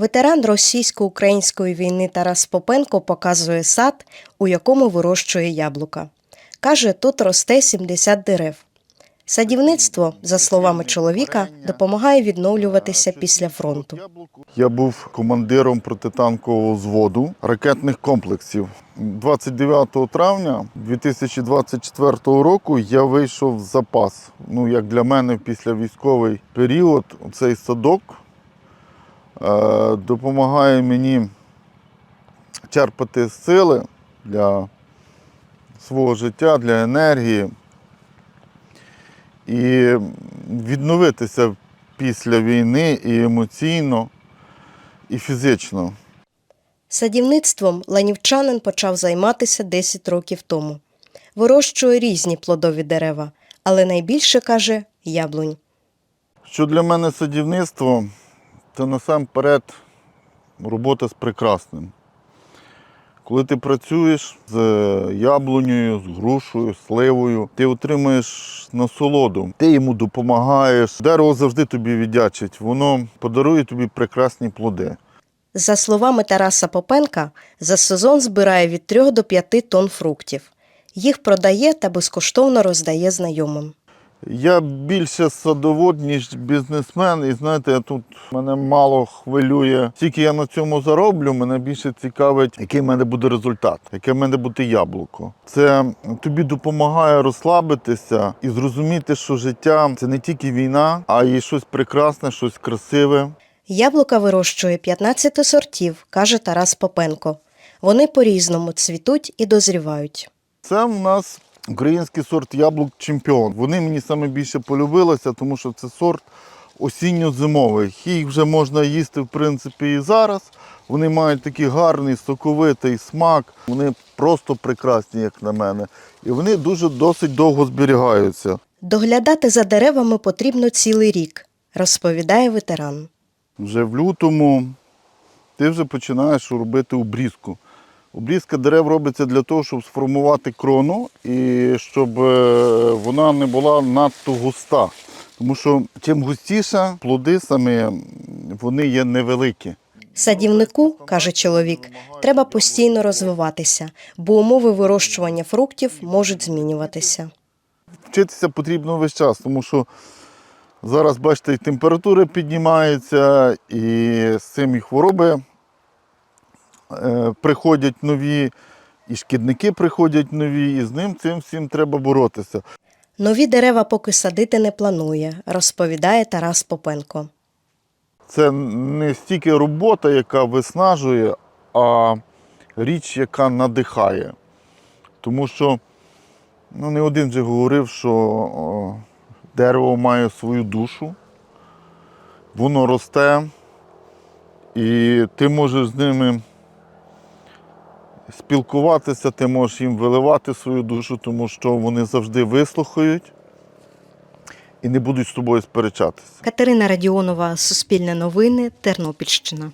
Ветеран російсько-української війни Тарас Попенко показує сад, у якому вирощує яблука. Каже, тут росте 70 дерев. Садівництво, за словами чоловіка, допомагає відновлюватися після фронту. Я був командиром протитанкового взводу ракетних комплексів. 29 травня 2024 року я вийшов в запас. Ну, як для мене після військовий період, цей садок допомагає мені черпати сили для свого життя, для енергії і відновитися після війни і емоційно, і фізично. Садівництвом ланівчанин почав займатися 10 років тому. Вирощує різні плодові дерева, але найбільше каже яблунь. Що для мене садівництво, це насамперед робота з прекрасним. Коли ти працюєш з яблунею, з грушею, сливою, ти отримуєш насолоду, ти йому допомагаєш. Дерево завжди тобі віддячить, воно подарує тобі прекрасні плоди. За словами Тараса Попенка, за сезон збирає від 3 до 5 тонн фруктів. Їх продає та безкоштовно роздає знайомим. Я більше садовод, ніж бізнесмен, і знаєте, тут мене мало хвилює. Тільки я на цьому зароблю, мене більше цікавить, який в мене буде результат, яке в мене буде яблуко. Це тобі допомагає розслабитися і зрозуміти, що життя це не тільки війна, а й щось прекрасне, щось красиве. Яблука вирощує 15 сортів, каже Тарас Попенко. Вони по-різному цвітуть і дозрівають. Це в нас український сорт яблук чемпіон. Вони мені саме більше полюбилися, тому що це сорт осінньо-зимовий. Їх вже можна їсти, в принципі, і зараз. Вони мають такий гарний соковитий смак. Вони просто прекрасні, як на мене. І вони дуже досить довго зберігаються. Доглядати за деревами потрібно цілий рік, розповідає ветеран. Вже в лютому ти вже починаєш робити обрізку. Обрізка дерев робиться для того, щоб сформувати крону і щоб е, вона не була надто густа. Тому що чим густіша, плоди самі вони є невеликі. Садівнику, каже чоловік, треба постійно розвиватися, бо умови вирощування фруктів можуть змінюватися. Вчитися потрібно весь час, тому що зараз, бачите, і температура піднімається, і з цим і хвороби приходять нові, і шкідники приходять нові, і з ним цим всім треба боротися. Нові дерева поки садити не планує, розповідає Тарас Попенко. Це не стільки робота, яка виснажує, а річ, яка надихає. Тому що ну, не один вже говорив, що о, дерево має свою душу, воно росте, і ти можеш з ними спілкуватися, ти можеш їм виливати свою душу, тому що вони завжди вислухають і не будуть з тобою сперечатися. Катерина Радіонова, Суспільне новини, Тернопільщина.